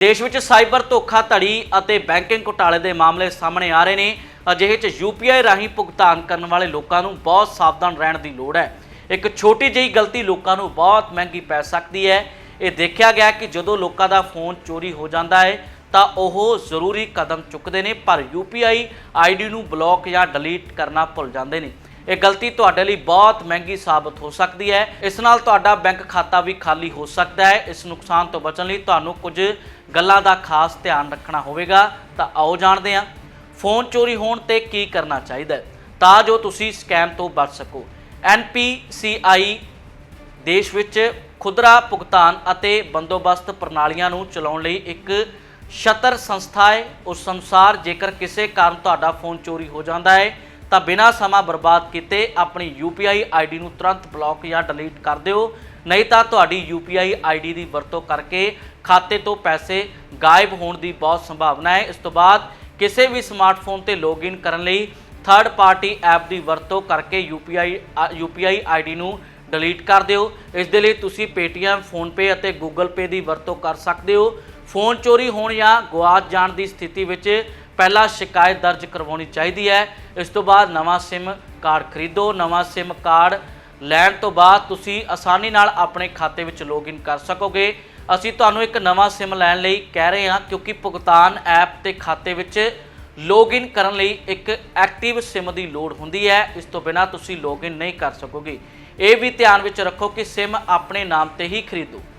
ਦੇਸ਼ ਵਿੱਚ ਸਾਈਬਰ ਧੋਖਾਧੜੀ ਅਤੇ ਬੈਂਕਿੰਗ ਘੁਟਾਲੇ ਦੇ ਮਾਮਲੇ ਸਾਹਮਣੇ ਆ ਰਹੇ ਨੇ। ਅਜਿਹੇ 'ਚ ਯੂਪੀਆਈ ਰਾਹੀਂ ਭੁਗਤਾਨ ਕਰਨ ਵਾਲੇ ਲੋਕਾਂ ਨੂੰ ਬਹੁਤ ਸਾਵਧਾਨ ਰਹਿਣ ਦੀ ਲੋੜ ਹੈ। ਇੱਕ ਛੋਟੀ ਜਿਹੀ ਗਲਤੀ ਲੋਕਾਂ ਨੂੰ ਬਹੁਤ ਮਹਿੰਗੀ ਪੈ ਸਕਦੀ ਹੈ। ਇਹ ਦੇਖਿਆ ਗਿਆ ਕਿ ਜਦੋਂ ਲੋਕਾਂ ਦਾ ਫੋਨ ਚੋਰੀ ਹੋ ਜਾਂਦਾ ਹੈ, ਤਾਂ ਉਹ ਜ਼ਰੂਰੀ ਕਦਮ ਚੁੱਕਦੇ ਨੇ, ਪਰ ਯੂਪੀਆਈ ਆਈਡੀ ਨੂੰ ਬਲੌਕ ਜਾਂ ਡਿਲੀਟ ਕਰਨਾ ਭੁੱਲ ਜਾਂਦੇ ਨੇ। ਇਹ ਗਲਤੀ ਤੁਹਾਡੇ ਲਈ ਬਹੁਤ ਮਹਿੰਗੀ ਸਾਬਤ ਹੋ ਸਕਦੀ ਹੈ। ਇਸ ਨਾਲ ਤੁਹਾਡਾ ਬੈਂਕ ਖਾਤਾ ਵੀ ਖਾਲੀ ਹੋ ਸਕਦਾ ਹੈ। ਇਸ ਨੁਕਸਾਨ ਤੋਂ ਬਚਣ ਲਈ ਤੁਹਾਨੂੰ ਕੁਝ ਗੱਲਾਂ ਦਾ ਖਾਸ ਧਿਆਨ ਰੱਖਣਾ ਹੋਵੇਗਾ। ਤਾਂ ਆਓ ਜਾਣਦੇ ਹਾਂ, ਫੋਨ ਚੋਰੀ ਹੋਣ ਤੇ ਕੀ ਕਰਨਾ ਚਾਹੀਦਾ ਹੈ? ਤਾਂ ਜੋ ਤੁਸੀਂ ਸਕੈਮ ਤੋਂ ਬਚ ਸਕੋ। ਐਨਪੀਸੀਆਈ ਦੇਸ਼ ਵਿੱਚ ਖੁਦਰਾ ਭੁਗਤਾਨ ਅਤੇ ਬੰਦੋਬਸਤ ਪ੍ਰਣਾਲੀਆਂ ਨੂੰ ਚਲਾਉਣ ਲਈ ਇੱਕ ਸ਼ਤਰ ਸੰਸਥਾ ਹੈ। ਉਸ ਅਨੁਸਾਰ ਜੇਕਰ ਕਿਸੇ ਕਾਰਨ ਤੁਹਾਡਾ ਫੋਨ ਚੋਰੀ ਹੋ ਜਾਂਦਾ ਹੈ ਤਾਂ ਬਿਨਾਂ ਸਮਾਂ ਬਰਬਾਦ ਕੀਤੇ ਆਪਣੀ UPI ਆਈਡੀ ਨੂੰ ਤੁਰੰਤ ਬਲੌਕ ਜਾਂ ਡਿਲੀਟ ਕਰ ਦਿਓ। ਨਹੀਂ ਤਾਂ ਤੁਹਾਡੀ UPI ਆਈਡੀ ਦੀ ਵਰਤੋਂ ਕਰਕੇ ਖਾਤੇ ਤੋਂ ਪੈਸੇ ਗਾਇਬ ਹੋਣ ਦੀ ਬਹੁਤ ਸੰਭਾਵਨਾ ਹੈ। ਇਸ ਤੋਂ ਬਾਅਦ ਕਿਸੇ ਵੀ ਸਮਾਰਟਫੋਨ ਤੇ ਲੌਗਇਨ ਕਰਨ ਲਈ ਥਰਡ ਪਾਰਟੀ ਐਪ ਦੀ ਵਰਤੋਂ ਕਰਕੇ UPI ਅ- UPI ਆਈਡੀ ਨੂੰ ਡਿਲੀਟ ਕਰ ਦਿਓ। ਇਸ ਦੇ ਲਈ ਤੁਸੀਂ Paytm PhonePe ਅਤੇ Google Pay ਦੀ ਵਰਤੋਂ ਕਰ ਸਕਦੇ ਹੋ। ਫੋਨ ਚੋਰੀ ਹੋਣ ਜਾਂ ਗੁਆਚ ਜਾਣ ਦੀ ਸਥਿਤੀ ਵਿੱਚ ਪਹਿਲਾਂ ਸ਼ਿਕਾਇਤ ਦਰਜ ਕਰਵਾਉਣੀ ਚਾਹੀਦੀ ਹੈ। ਇਸ ਤੋਂ ਬਾਅਦ ਨਵਾਂ SIM ਕਾਰਡ ਖਰੀਦੋ। ਨਵਾਂ SIM ਕਾਰਡ ਲੈਣ ਤੋਂ ਬਾਅਦ ਤੁਸੀਂ ਆਸਾਨੀ ਨਾਲ ਆਪਣੇ ਖਾਤੇ ਵਿੱਚ ਲੌਗਇਨ ਕਰ ਸਕੋਗੇ। ਅਸੀਂ ਤੁਹਾਨੂੰ ਇੱਕ ਨਵਾਂ SIM ਲੈਣ ਲਈ ਕਹਿ ਰਹੇ ਹਾਂ ਕਿਉਂਕਿ ਭੁਗਤਾਨ ਐਪ ਤੇ ਖਾਤੇ ਵਿੱਚ ਲੌਗਇਨ ਕਰਨ ਲਈ ਇੱਕ ਐਕਟਿਵ SIM ਦੀ ਲੋੜ ਹੁੰਦੀ ਹੈ। ਇਸ ਤੋਂ ਬਿਨਾ ਤੁਸੀਂ ਲੌਗਇਨ ਨਹੀਂ ਕਰ ਸਕੋਗੇ। ਇਹ ਵੀ ਧਿਆਨ ਵਿੱਚ ਰੱਖੋ ਕਿ SIM ਆਪਣੇ ਨਾਮ ਤੇ ਹੀ ਖਰੀਦੋ।